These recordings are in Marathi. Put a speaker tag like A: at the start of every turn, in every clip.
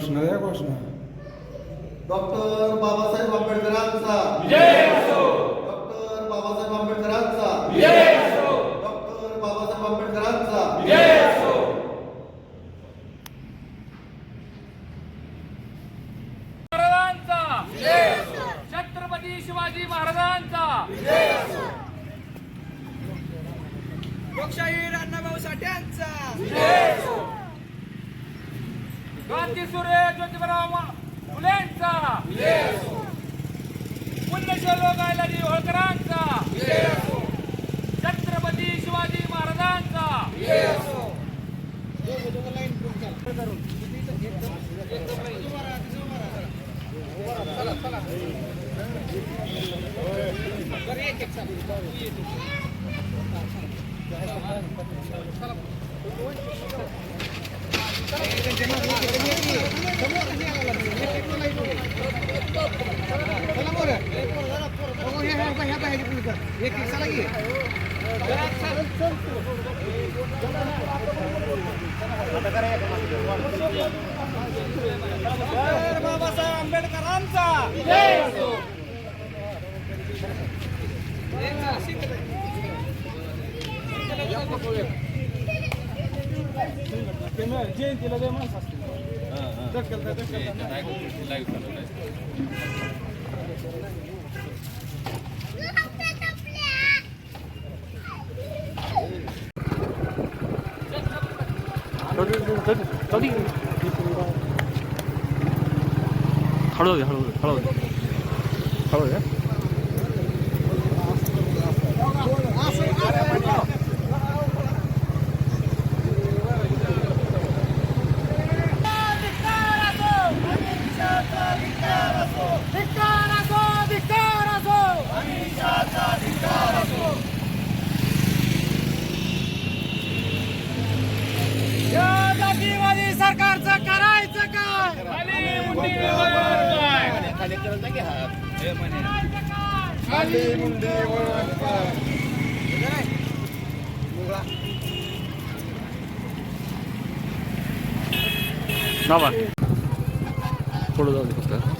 A: घोषणा द्या घोषणा
B: डॉक्टर बाबासाहेब आंबेडकरांचा. डॉक्टर बाबासाहेब आंबेडकरांचा. डॉक्टर बाबासाहेब आंबेडकरांचा.
C: महाराजांचा. छत्रपती शिवाजी महाराजांचा.
D: लोकशाही अण्णाभाऊ साठ्यांचा
C: क्रांतीसूर्य ज्योतिबराव फुलेंचा. पुण्यशोलो गायलाजी होळकरांचा. छत्रपती शिवाजी महाराजांचा.
D: बाबासाहेब आंबेडकरांचा
A: जयंतीला दे माणसं
E: हळू घ्या हळू. हळू हळू घ्या
D: सरकारचं करायचं काय
C: खाली मुंडी वर
E: नावा. थोडं जाऊ दे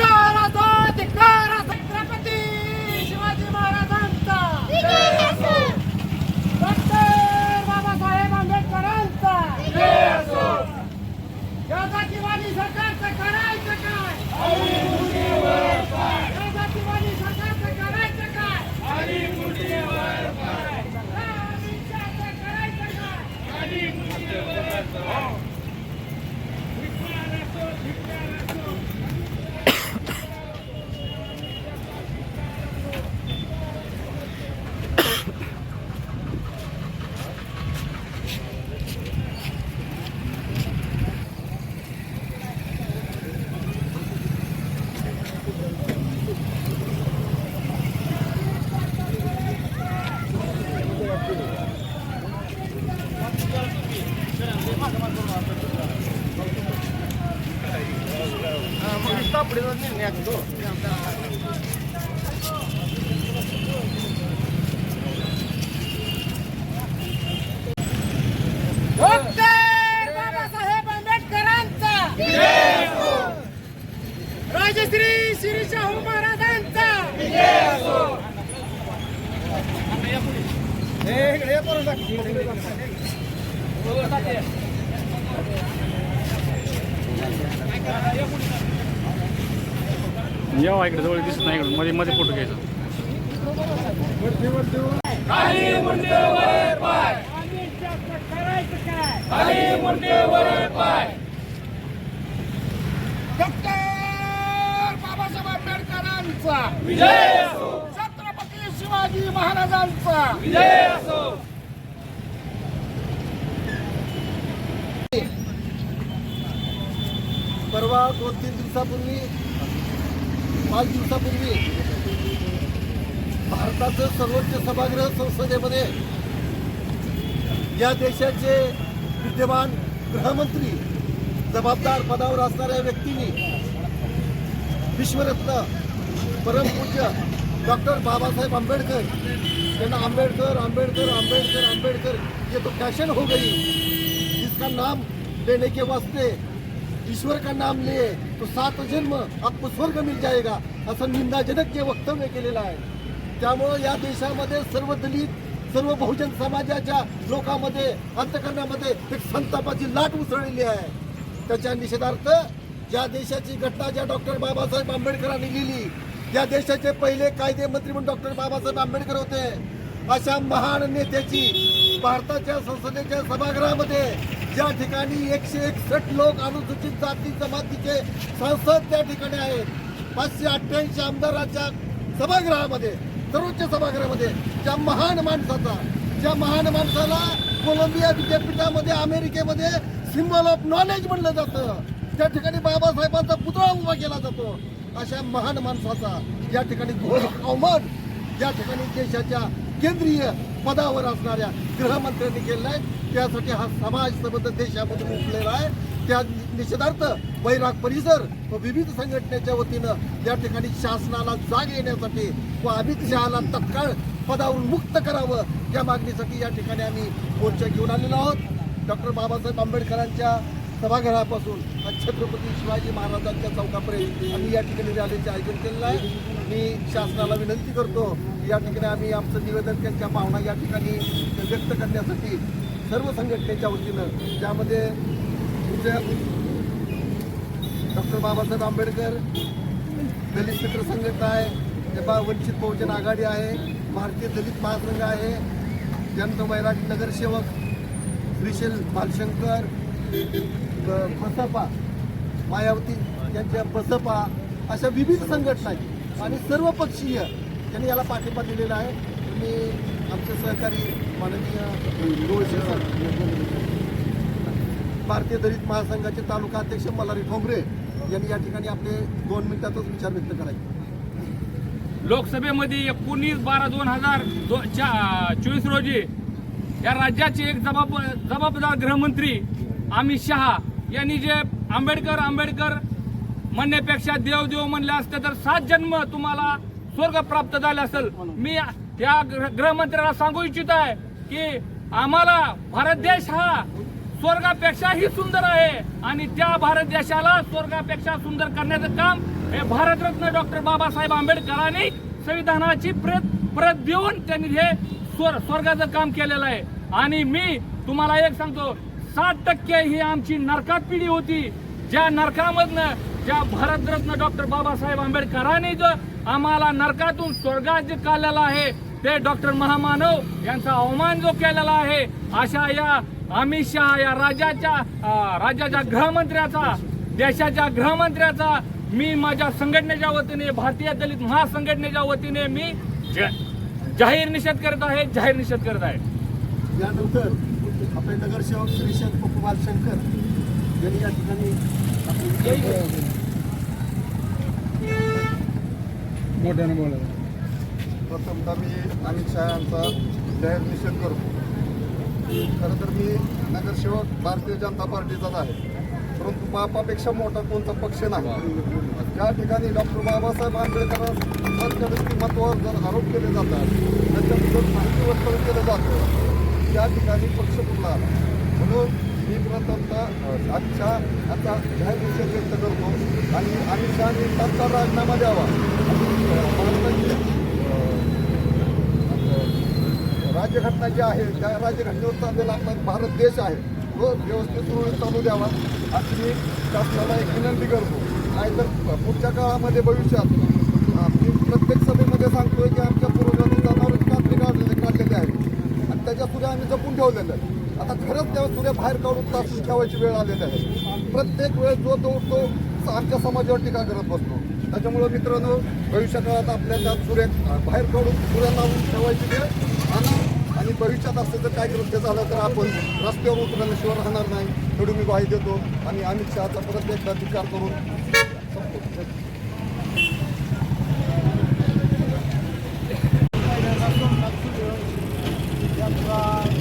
D: Yeah.
A: हे इकडे हे
E: जवळ दिसत नाही इकडे मध्ये मध्ये फोटो घ्यायचा.
C: खाली मुंडे वर पाय.
D: करायचं काय
C: खाली मुंडे वर पाय.
D: डॉक्टर बाबासाहेब आंबेडकरांचा.
C: विजय!
D: शिवाजी महाराजांचा.
C: विजय असो
B: परवा दोन तीन दिवसापूर्वी पाच दिवसापूर्वी भारताचं सर्वोच्च सभागृह संसदेमध्ये या देशाचे विद्यमान गृहमंत्री जबाबदार पदावर असणाऱ्या व्यक्तींनी विश्वरत्न परमपूज्य डॉक्टर बाबासाहेब आंबेडकर यांना आंबेडकर आंबेडकर आंबेडकर आंबेडकर ये तो फ़ैशन हो गई. जिसका नाम लेने के वास्ते ईश्वर का नाम लिए तो सात जन्म आपको स्वर्ग मिल जाएगा, असं निंदाजनक जे वक्तव्य केलेलं आहे. त्यामुळं या देशामध्ये सर्व दलित, सर्व बहुजन समाजाच्या लोकांमध्ये, अंतकरणामध्ये एक संतापाची लाट उसळलेली आहे. त्याच्या निषेधार्थ ज्या देशाची घटना ज्या डॉक्टर बाबासाहेब आंबेडकरांनी लिहिली या देशाचे पहिले कायदे मंत्री म्हणून डॉक्टर बाबासाहेब आंबेडकर होते. अशा महान नेत्याची भारताच्या संसदेच्या सभागृहामध्ये ज्या ठिकाणी एकशे एकसष्ट लोक अनुसूचित जाती जमातीचे संसद त्या ठिकाणी आहेत. पाचशे अठ्ठ्याऐंशी आमदारांच्या सभागृहामध्ये सर्वोच्च सभागृहामध्ये ज्या महान माणसाचा ज्या महान माणसाला कोलंबिया विद्यापीठामध्ये अमेरिकेमध्ये सिम्बॉल ऑफ नॉलेज म्हणलं जातं. त्या ठिकाणी बाबासाहेबांचा पुतळा उभा केला जातो. अशा महान माणसाचा या ठिकाणी घोर अवमान या ठिकाणी देशाच्या केंद्रीय पदावर असणाऱ्या गृहमंत्र्यांनी केलेला आहे. त्यासाठी हा समाज सबंध देशामधून उठलेला आहे. त्या निषेधार्थ बैराग परिसर व विविध संघटनेच्या वतीनं या ठिकाणी शासनाला जाग येण्यासाठी व अमित शहाला तत्काळ पदावरून मुक्त करावं या मागणीसाठी या ठिकाणी आम्ही मोर्चा घेऊन आलेलो आहोत. डॉक्टर बाबासाहेब आंबेडकरांच्या सभागृहापासून छत्रपती शिवाजी महाराजांच्या चौकापर्यंत आम्ही या ठिकाणी रॅलीचे आयोजन केलेलं आहे. मी शासनाला विनंती करतो या ठिकाणी आम्ही आमचं निवेदन त्यांच्या भावना या ठिकाणी व्यक्त करण्यासाठी सर्व संघटनेच्या वतीनं ज्यामध्ये डॉक्टर बाबासाहेब आंबेडकर दलित मित्र संघटना आहे तेव्हा वंचित बहुजन आघाडी आहे भारतीय दलित महासंघ आहे जनता वैरागी नगरसेवक श्रीशैल बालशंकर बसपा मायावती यांच्या बसपा अशा विविध संघटना आहेत. आणि सर्व पक्षीय त्यांनी याला पाठिंबा दिलेला आहे. मी आमचे सहकारी माननीय भारतीय दलित महासंघाचे तालुका अध्यक्ष मल्हारी ठोंबरे यांनी या ठिकाणी आपले दोन मिनिटातच विचार व्यक्त करायचे
C: लोकसभेमध्ये एकोणीस बारा दोन हजार दो चोवीस रोजी या राज्याचे एक जबाब जबाबदार गृहमंत्री अमित शहा यांनी जे आंबेडकर आंबेडकर म्हणण्यापेक्षा देव देव म्हणले असते तर सात जन्म तुम्हाला स्वर्ग प्राप्त झाले असेल. मी त्या गृह- गृहमंत्र्याला सांगू इच्छित आहे की आम्हाला भारत देश हा स्वर्गापेक्षाही सुंदर आहे आणि त्या भारत देशाला स्वर्गापेक्षा सुंदर करण्याचं काम हे भारतरत्न डॉक्टर बाबासाहेब आंबेडकरांनी संविधानाची प्रत प्रत देऊन त्यांनी हे स्वर स्वर्गाचं काम केलेलं आहे. आणि मी तुम्हाला एक सांगतो साठ टक्के ही आमची नरकात पिढी होती. ज्या नरकामधनं ज्या भारतरत्न डॉक्टर बाबासाहेब आंबेडकरांनी जो आम्हाला नरकातून स्वर्गात जे काढलेला आहे ते डॉक्टर महामानव यांचा अवमान जो केलेला आहे अशा या अमित शहा या राज्याच्या राज्याच्या गृहमंत्र्याचा देशाच्या गृहमंत्र्याचा मी माझ्या संघटनेच्या वतीने भारतीय दलित महासंघटनेच्या वतीने मी जाहीर निषेध करत आहे जाहीर निषेध करत आहे.
B: यानंतर आपले नगरसेवक श्रीशैल पप्पूबाल शंकर यांनी या ठिकाणी
A: मोठ्याने बोला
B: प्रथमतः मी अमित शहा यांचा जाहीर निषेध करतो खरं तर मी नगरसेवक भारतीय जनता पार्टीचाच आहे. परंतु बापापेक्षा मोठा कोणता पक्ष नाही.
F: या ठिकाणी डॉक्टर बाबासाहेब आंबेडकरांच्या व्यक्तिमत्वावर जर आरोप केले जातात त्याच्याबद्दल माहिती केलं जातं त्या ठिकाणी पक्ष कुठला आला? म्हणून मी प्रथमता आजच्या आता ह्या निषेध व्यक्त करतो. आणि अमित शहानी त्यांचा राजीनामा द्यावा. आणि, राज्यघटना जी आहे त्या राज्यघटनेवर चाललेला आपला भारत देश आहे तो व्यवस्थित सुरळीत चालू द्यावा. अशी मी शासनाला एक विनंती करतो. नाहीतर पुढच्या काळामध्ये भविष्यात मी प्रत्येक सभेमध्ये सांगतोय की आमच्या पूर्वजांनी जनावरांची कात्री काढलेले काढलेले आहे आणि त्याच्या सुद्धा आम्ही जपून ठेवलेलं आहे. आता खरंच त्या सूर्य बाहेर काढून तासून ठेवायची वेळ आलेली आहे. प्रत्येक वेळेस जो तो उठतो आमच्या समाजावर टीका करत बसतो. त्याच्यामुळं मित्रांनो भविष्या काळात आपल्या सूर्य बाहेर काढून सूर्य लावून ठेवायची वेळ आणि आणि भविष्यात असं जर काय कृत्य झालं तर आपण रस्त्यावर उतरल्याशिवाय राहणार नाही एवढी मी ग्वाही देतो. आणि अमित शहाचा परत एकदा विचार करून संपतो.
A: त्यांचा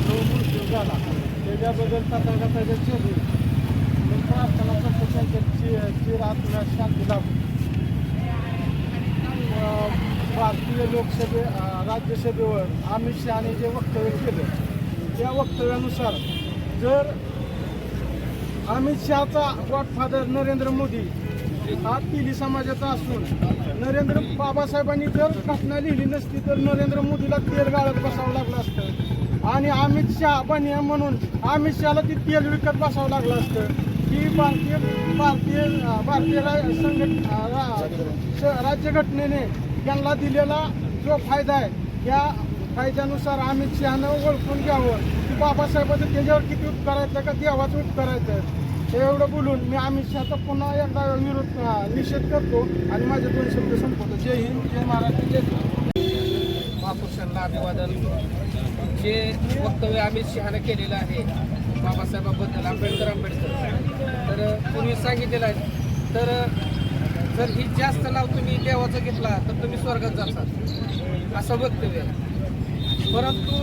A: जो मृत्यू झाला त्याच्याबद्दल तथागताच्या चेहरे मी प्रार्थना करतो त्यांच्या चि चिर आत्म्यात शांती लाभो भारतीय लोकसभे राज्यसभेवर अमित शहाने जे वक्तव्य केलं त्या वक्तव्यानुसार जर अमित शहाचा गॉडफादर नरेंद्र मोदी हा तिली समाजाचा असून नरेंद्र बाबासाहेबांनी जर घटना लिहिली नसती तर नरेंद्र मोदीला तेल गाळत बसावं लागलं असतं. आणि अमित शहा बनिया म्हणून अमित शहाला ती तेल विकत बसावं लागलं असतं. की भारतीय भारतीय भारतीय रा- संघट रा- राज्यघटनेने त्यांना दिलेला जो फायदा आहे त्या फायद्यानुसार अमित शहानं ओळखून घ्यावं. की बाबासाहेबाचं त्याच्यावर किती उपकार आहेत का देवाचं उपकार आहेत? हे एवढं बोलून मी अमित शहाचा पुन्हा एकदा विरोध निषेध करतो आणि माझे दोन शब्द संपवतो. जय हिंद जय महाराष्ट्र जय बापूर
G: महापुरुषांना अभिवादन. जे वक्तव्य अमित शहानं केलेलं आहे बाबासाहेबाबद्दल आंबेडकर आंबेडकर तर पूर्वी सांगितलेलं आहे तर जर ही जास्त नाव तुम्ही देवाचं घेतला तर तुम्ही स्वर्गात जातात असं वक्तव्य परंतु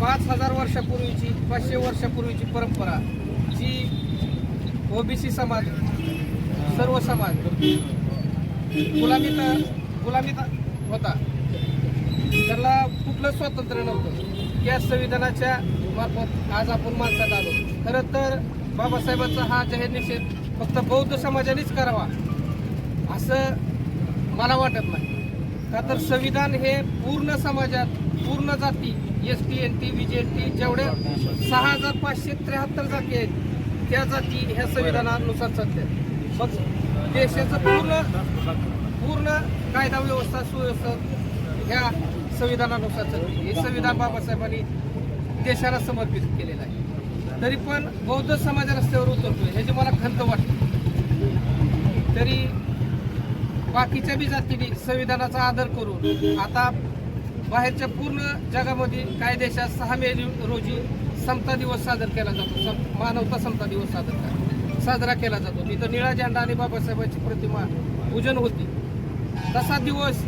G: पाच हजार वर्षापूर्वीची पाचशे वर्षापूर्वीची परंपरा जी ओबीसी समाज सर्व समाज गुलामीत गुलामीत होता. त्याला कुठलं स्वातंत्र्य नव्हतं. या संविधानाच्या मार्फत आज आपण माणसात आलो. खरं तर बाबासाहेबांचा हा जाहीर निषेध फक्त बौद्ध समाजानेच करावा असं मला वाटत नाही. का तर संविधान हे पूर्ण समाजात पूर्ण जाती S T N T V J N T जेवढ्या सहा हजार पाचशे त्र्याहत्तर जाती आहेत त्या जाती ह्या संविधानानुसार चालतात मग देशाचं पूर्ण पूर्ण कायदा व्यवस्था सुव्यवस्था ह्या संविधानानुसार चालते. हे संविधान बाबासाहेबांनी देशाला समर्पित केलेलं आहे. तरी पण बौद्ध समाज रस्त्यावर उतरतोय ह्याची मला खंत वाटते. तरी बाकीच्या बी जातीने संविधानाचा आदर करून आता बाहेरच्या पूर्ण जगामध्ये काय देशात सहा मे रोजी समता दिवस साजरा केला जातो. मानवता समता दिवस साजरा साजरा केला जातो. तिथं निळा झेंडा आणि बाबासाहेबांची प्रतिमा पूजन होती. तसा दिवस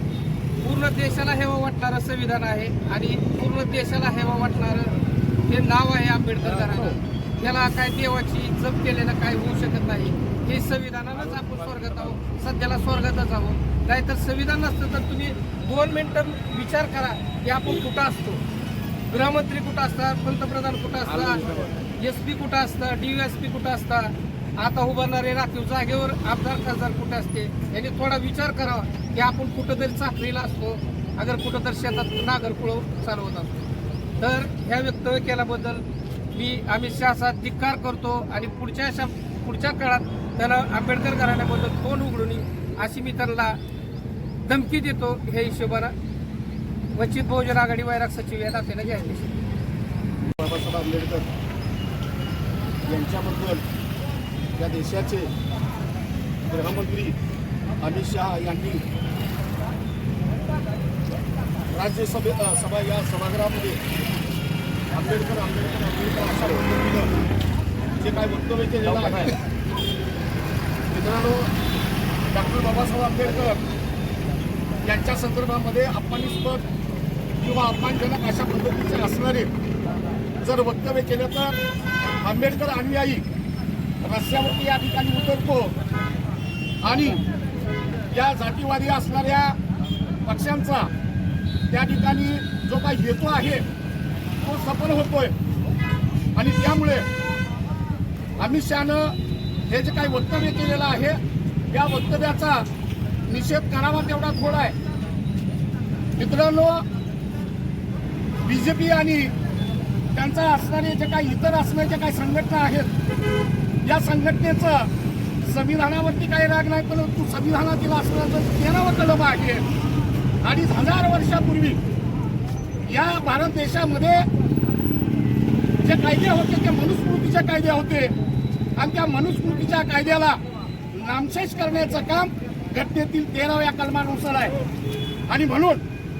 G: पूर्ण देशाला हेवा वाटणारं संविधान आहे आणि पूर्ण देशाला हेवा वाटणारं हे नाव आहे आंबेडकर घराणं. त्याला काय देवाची जप केलेलं काय होऊ शकत नाही. हे संविधानानंच आपण स्वर्गात आहोत. सध्याला स्वर्गातच आहोत. नाहीतर संविधान नसतं तर तुम्ही दोन मिनिटं विचार करा की आपण कुठं असतो. गृहमंत्री कुठं असतात? पंतप्रधान कुठं असतात? एस पी कुठं असतं? डी एस पी कुठं असतात? आता उभारणारे राखीव जागेवर आमदार खासदार कुठे असते? यांनी थोडा विचार करावा की आपण कुठंतरी चाकरीला असतो अगर कुठंतरी शेतात नागरकुळ चालवत असतो. तर ह्या वक्तव्य केल्याबद्दल मी अमित शहाचा धिक्कार करतो आणि पुढच्या अशा पुढच्या काळात त्याला आंबेडकर घराण्याबद्दल तोंड उघडून अशी मी त्यांना धमकी देतो. ह्या हिशोबानं वंचित बहुजन आघाडी वैराग सचिव या नात्यानं जाहीर
F: बाबासाहेब आंबेडकर यांच्याबद्दल या देशाचे गृहमंत्री अमित शहा यांनी राज्यसभे सभा या सभागृहामध्ये आंबेडकर आंबेडकर आंबेडकर अशा पद्धतीनं जे काय वक्तव्य केलेलं आहे. मित्रांनो डॉक्टर बाबासाहेब आंबेडकर यांच्या संदर्भामध्ये अपमानिस्पद किंवा अपमानजनक अशा पद्धतीचे असणारे जर वक्तव्य केलं तर आंबेडकर अनुयायी रस्त्यावरती या ठिकाणी उतरतो.
D: आणि या जातीवादी असणाऱ्या पक्षांचा त्या ठिकाणी जो काही हेतू आहे तो सफल होतोय. आणि त्यामुळे अमित शहानं हे जे काही वक्तव्य केलेलं आहे या वक्तव्याचा निषेध करावा तेवढा थोडा आहे. मित्रांनो बीजेपी आणि त्यांचा असणारे जे काही इतर असणारे जे काही संघटना आहेत या संघटनेचं संविधानावरती काही राग नाही परंतु संविधानातील असणारं तेरावं कलम आहे. अडीच हजार वर्षापूर्वी या भारत देशामध्ये जे कायदे होते ते मनुस्मृतीचे कायदे होते. आणि त्या मनुस्मृतीच्या कायद्याला नामशेष करण्याचं काम घटनेतील तेराव्या कलमानुसार आहे. आणि म्हणून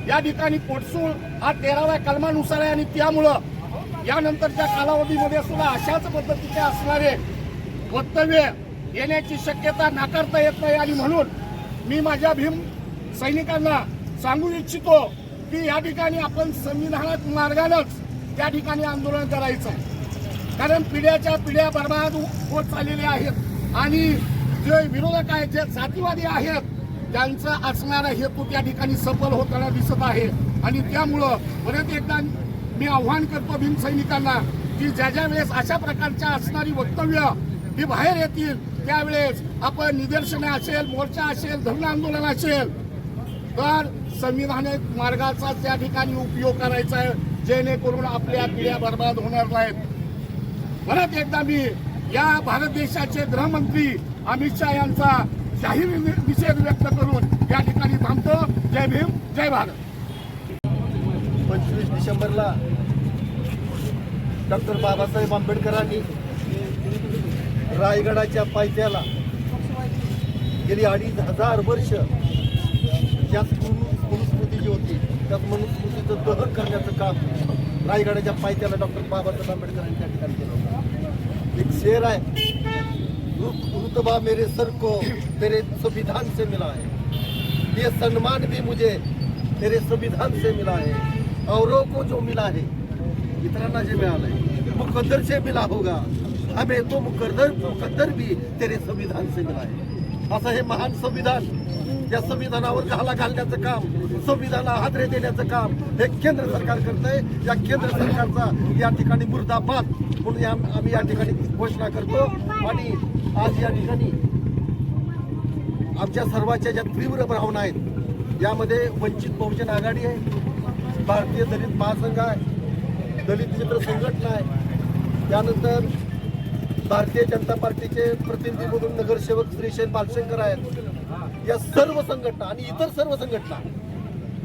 D: या ठिकाणी पोटसूळ हा तेराव्या कलमानुसार आहे. आणि त्यामुळं यानंतरच्या कालावधीमध्ये सुद्धा अशाच पद्धतीचे असणारे वक्तव्य येण्याची शक्यता नाकारता येत नाही आणि म्हणून मी माझ्या भीम सैनिकांना सांगू इच्छितो की या ठिकाणी आपण संविधानात मार्गानंच त्या ठिकाणी आंदोलन करायचं आहे. कारण पिढ्याच्या पिढ्या बर्बाद हो- होत चाललेल्या आहेत आणि जे विरोधक आहेत जे जातीवादी आहेत त्यांचा असणारा हेतू त्या ठिकाणी सफल होताना दिसत आहे. आणि त्यामुळं परत एकदा मी आव्हान करतो भीम सैनिकांना की ज्या ज्या वेळेस अशा प्रकारच्या असणारी वक्तव्य ही बाहेर येतील. त्यावेळेस आपण निदर्शने असेल मोर्चा असेल धरण आंदोलन असेल तर संविधानिक मार्गाचा त्या ठिकाणी उपयोग करायचा आहे जेणेकरून आपल्या पिढ्या बर्बाद होणार नाहीत. परत एकदा मी या भारत देशाचे गृहमंत्री अमित शहा यांचा जाहीर निषेध व्यक्त करून या ठिकाणी थांबतो. जय भीम जय भारत.
B: पंचवीस डिसेंबरला डॉक्टर बाबासाहेब आंबेडकरांनी रायगडाच्या पायथ्याला गेली अडीच हजार वर्ष ज्यात मनुस्मृती जी होती? त्यात मनुस्मृतीचं दहन करण्याचं काम रायगडाच्या पायथ्याला डॉक्टर बाबासाहेब आंबेडकरांनी त्या ठिकाणी केलं होतं. एक शेर आहे. रुतबा मेरे सर को तेरे संविधान से मिला है. ये सम्मान भी मुझे तेरे संविधान से मिला है. औरों को जो मिला है इतरांना जे मिळालंय मुकद्दर से मिला होगा. हमें तो मुकदर मुकद्दर भी तेरे संविधान से मिला है असं हे महान संविधान या संविधानावर घाला घालण्याचं काम संविधानाला हादरे देण्याचं काम हे केंद्र सरकार करत आहे या केंद्र सरकारचा या ठिकाणी मुर्दाबाद म्हणून या- आम्ही या ठिकाणी घोषणा करतो. आणि आज या ठिकाणी आमच्या सर्वांच्या ज्या तीव्र भावना आहेत यामध्ये वंचित बहुजन आघाडी आहे भारतीय दलित महासंघ आहे दलित मित्र संघटना आहे. त्यानंतर भारतीय जनता पार्टीचे प्रतिनिधी म्हणून नगरसेवक श्रीशैल बालशंकर आहेत. या सर्व संघटना आणि इतर सर्व संघटना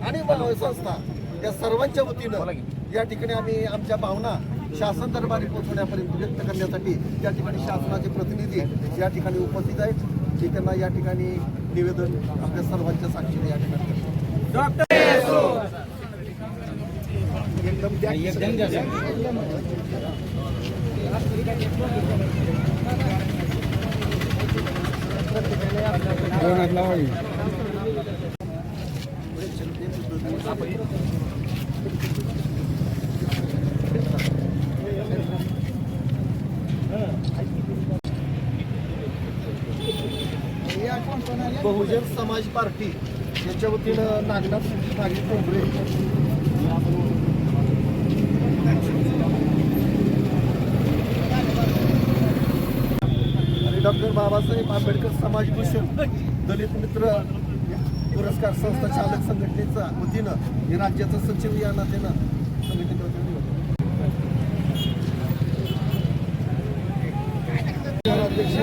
B: आणि संस्था या सर्वांच्या वतीनं या ठिकाणी आम्ही आमच्या भावना शासन दरबारी पोहोचवण्यापर्यंत व्यक्त करण्यासाठी या ठिकाणी शासनाचे प्रतिनिधी या ठिकाणी उपस्थित आहेत. की त्यांना या ठिकाणी निवेदन आपल्या सर्वांच्या साक्षीने या ठिकाणी करतो. बहुजन समाज पार्टी याच्या वतीनं नागनाथ नागरी कोंबरे आणि डॉक्टर बाबासाहेब आंबेडकर समाज भूषण दलित मित्र पुरस्कार संस्था चालक संघटनेच्या वतीनं हे राज्याचं सचिव या नात्यानं संघटनेच्या वतीनं अध्यक्ष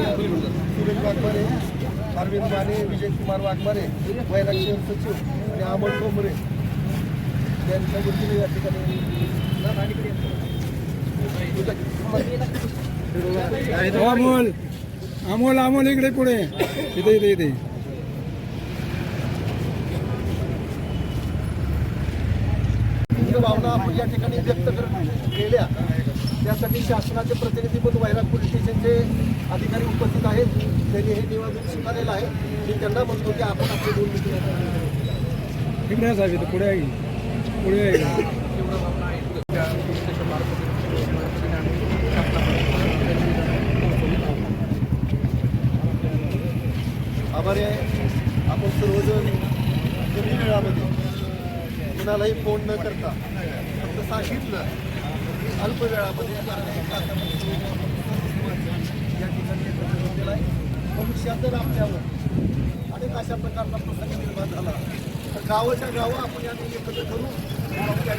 B: सुरेश वाघमारे अरविंद माने विजयकुमार वाघमारे वैराग्य सचिव आणि अमोल कोंबरे यांच्या वतीने या ठिकाणी.
A: अमोल. अमोल अमोल इकडे पुढे. इथे इथे इथे.
B: भावना आपण या ठिकाणी व्यक्त कर केल्या. त्यासाठी शासनाचे प्रतिनिधी म्हणून वैराग पोलीस स्टेशनचे अधिकारी उपस्थित आहेत. त्यांनी हे निवेदन स्वीकारलेलं आहे. मी त्यांना म्हणतो की आपण आपले दोन मित्र
A: इकडे साहेब पुढे आहे पुढे आहे
B: आभार पर्याय आपण सर्वजण कमी वेळामध्ये कुणालाही फोन न करता फक्त सांगितलं अल्प वेळामध्ये या ठिकाणी एकत्र आहे भविष्यात जर आपल्यावर अनेक अशा प्रकारचा प्रसंग निर्माण झाला तर गावाच्या गावं आपण या ठिकाणी एकत्र करू आपल्या